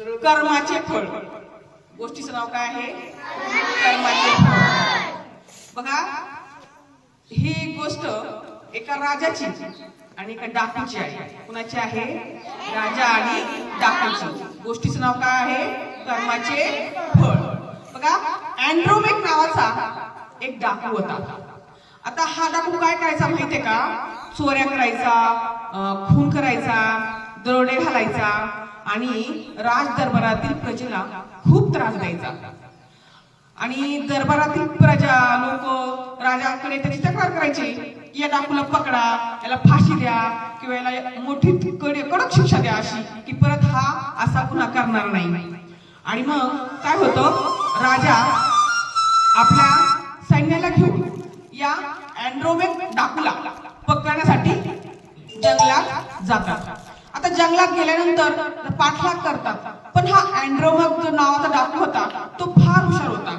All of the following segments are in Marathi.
कर्माचे फळ. गोष्टीचं नाव काय आहे? कर्माचे फळ. बघा ही गोष्ट एका राजाची आणि एका डाकूची आहे. कुणाची आहे? राजा आणि डाकूची. गोष्टीचं नाव काय आहे? कर्माचे फळ. बघा अँड्रोमेक नावाचा एक डाकू होता. आता हा डाकू काय करायचा माहितीये का? चोऱ्या करायचा खून करायचा दरोडे घालायचा आणि राज दरबारातील प्रजेला खूप त्रास द्यायचा. आणि दरबारातील प्रजा लोक राजाकडे त्याची तक्रार करायची की या डाकूला पकडा याला फाशी द्या किंवा याला मोठी कडे कडक शिक्षा द्या अशी की परत हा असा गुन्हा करणार नाही. आणि मग काय होतं? राजा आपल्या सैन्याला घेऊन या अँड्रोमेक डाकूला पकडण्यासाठी जंगलात जातात. जंगलात गेल्यानंतर पाठलाग करतात. पण हा अँड्रोमग जो नावाचा डाकू होता तो फार हुशार होता.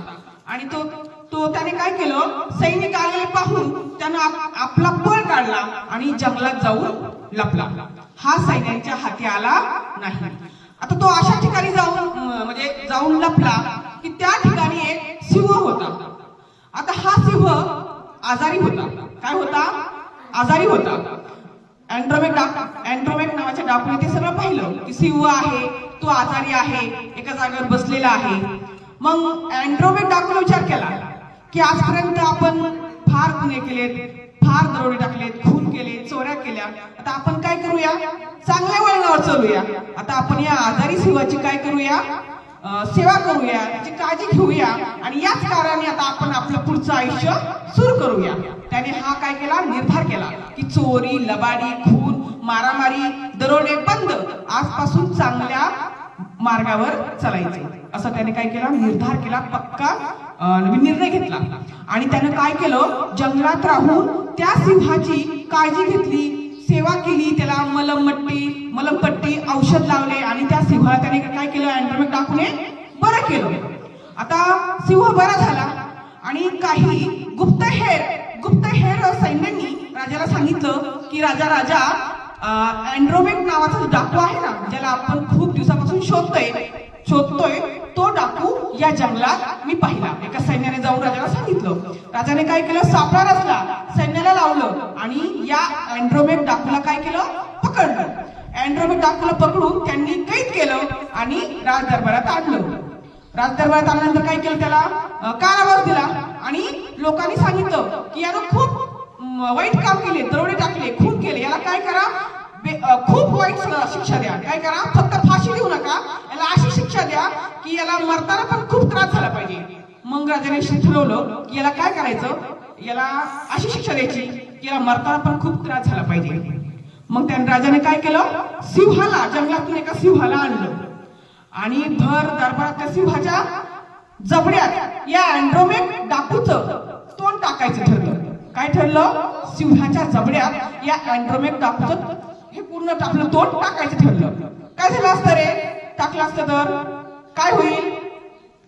आणि तो तो त्याने काय केलं? सैनिक आलेले पाहून त्यानं आपला पळ काढला आणि जंगलात जाऊन लपला. हा सैन्यांच्या हाती आला नाही. आता तो अशा ठिकाणी जाऊन म्हणजे जाऊन लपला की त्या ठिकाणी एक सिंह होता. आता हा सिंह आजारी होता. काय होता? आजारी होता. अँड्रोमेक डाक अँड्रोमेक नावाच्या डाकूने ते सगळं पाहिलं की सिंह आहे तो आजारी आहे एका जागेवर बसलेला आहे. मग अँड्रोमेक डाकूने विचार केला की आजपर्यंत आपण फार गुन्हे केलेत फार दरोडे टाकलेत खून केले चोऱ्या केल्या. आता आपण काय करूया? चांगल्या वळणावर चलूया. आता आपण या आजारी सिंहाची काय करूया? सेवा करूया त्याची काळजी घेऊया आणि याच कारणाने आता आपण आपलं पुढचं आयुष्य सुरू करूया. त्याने हा काय केला? निर्धार केला की चोरी लबाडी खून मारामारी दरोडे बंद आजपासून चांगल्या मार्गावर चलायचे. असं त्याने काय केला? निर्धार केला पक्का निर्णय घेतला. आणि त्यानं काय केलं? जंगलात राहून त्या सिंहाची काळजी घेतली सेवा केली त्याला मलमपट्टी मलमपट्टी औषध लावले आणि त्या सिंहाला त्याने काय केलं? अँड्रोमेक बरं केलं. आता सिंह बरा झाला आणि काही गुप्तहेर गुप्तहेर सैन्यांनी राजाला सांगितलं की राजा राजा अँड्रोमेट नावाचा जो डाकू आहे ना ज्याला आपण खूप दिवसापासून शोधतोय शोधतोय तो डाकू या जंगलात मी पाहिला. एका सैन्याने जाऊन राजाला सांगितलं. राजाने काय केलं? सापळा रचला. सैन्याला लावलं आणि या अँड्रोमेट डाकूला काय केलं? पकडलं. अँड्रोमेक डाकूला पकडून त्यांनी कैद केलं आणि राजदरबारात आणलं. राजदरबारात आणल्यानंतर आल्यानंतर काय केलं त्याला? कारावास दिला आणि लोकांनी सांगितलं की यानं खूप वाईट काम केले दरोडे टाकले खून केले. याला काय करा? खूप वाईट शिक्षा द्या. काय करा? फक्त फाशी देऊ नका. याला अशी शिक्षा द्या की याला मरताना पण खूप त्रास झाला पाहिजे. मग राजाने ठरवलं की याला काय करायचं? याला अशी शिक्षा द्यायची की याला मरताना पण खूप त्रास झाला पाहिजे. मग त्या राजाने काय केलं? सिंहाला जंगलातून एका सिंहाला आणलं. आणि भर दरबारात त्या सिंहाच्या जबड्यात या अँड्रोमेक डाकूच तोंड टाकायचं ठरलं. काय ठरलं? सिंहाच्या जबड्यात या अँड्रोमेक डाकूच हे पूर्ण आपलं तोंड टाकायचं ठरलं. काय झालं असतं रे? टाकलं असतं तर? काय होईल?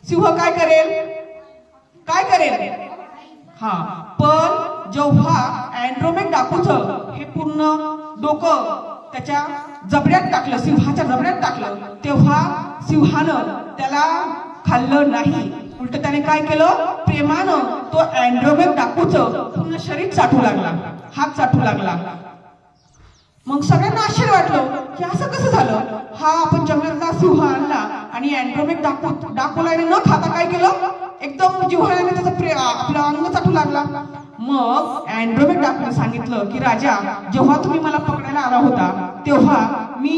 सिंह काय करेल? काय करेल? हा पण जेव्हा अँड्रोमेट डाकूच पूर्ण डोकं त्याच्या जबड्यात टाकलं सिंहाच्या जबड्यात टाकलं तेव्हा सिंहानं त्याला खाल्लं नाही. उलट त्याने काय केलं? प्रेमानं तो अँड्रोमेक टाकूच पूर्ण शरीर चाटू लागला. हात चाटू लागला. मग सगळ्यांना आश्चर्य वाटलं की असं कसं झालं? हा आपण जंगलातला सिंह आणला आणि अँड्रोमेक डाकू डाकूला न खाता काय केलं? एकदम जिव्हाळ्याने त्याचा आपला अंग चाटू लागला. मग अँड्रोमेक डाकूने सांगितलं की राजा जेव्हा तुम्ही मला पकडायला आला होता तेव्हा मी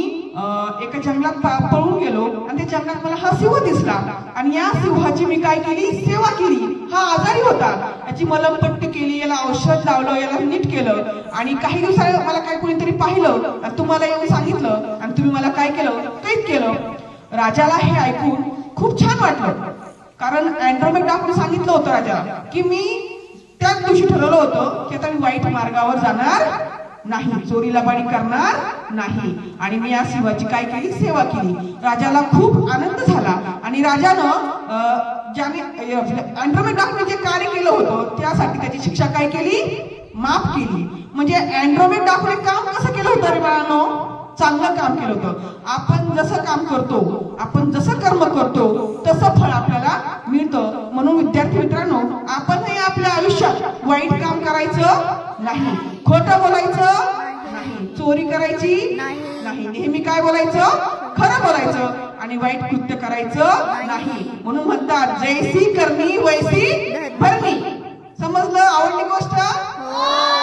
एका जंगलात पळून गेलो आणि त्या जंगलात मला हा सिंह दिसला. आणि या सिंहाची मी काय केली? सेवा केली. हा आजारी होता. याची मलमपट्टी केली याला औषध लावलं याला नीट केलं. आणि काही दिवसांनी मला काय कोणीतरी पाहिलं. आणि तुम्हाला येऊन सांगितलं आणि तुम्ही मला काय केलं? कैद केलं. राजाला हे ऐकून खूप छान वाटलं. कारण अँड्रोमेक आपण सांगितलं होतं राजाला की मी त्याच दिवशी ठरवलं होतं की आता मी वाईट मार्गावर जाणार नाही. चोरीला लबाडी करणार नाही. आणि मी या शिवाची काय केली? सेवा केली. राजाला खूप आनंद झाला. आणि राजानं ज्याने अँड्रोमेक जे कार्य केलं होतं त्यासाठी त्याची शिक्षा काय केली? माफ केली. म्हणजे अँड्रोमेक डाकूने काम कसं केलं होतं रे बाळानो? चांगलं काम केलं होतं. आपण जसं काम करतो आपण जसं कर्म करतो तसं फळ आपल्याला मिळतं. म्हणून विद्यार्थी मित्रांनो वाईट काम करायचं नाही. खोटं बोलायचं नाही. चोरी करायची नाही. नेहमी काय बोलायचं? खरं बोलायचं. आणि वाईट कृत्य करायचं नाही. म्हणून म्हणतात जैसी करणी वैसी भरणी समजलं आवडली गोष्ट? हो.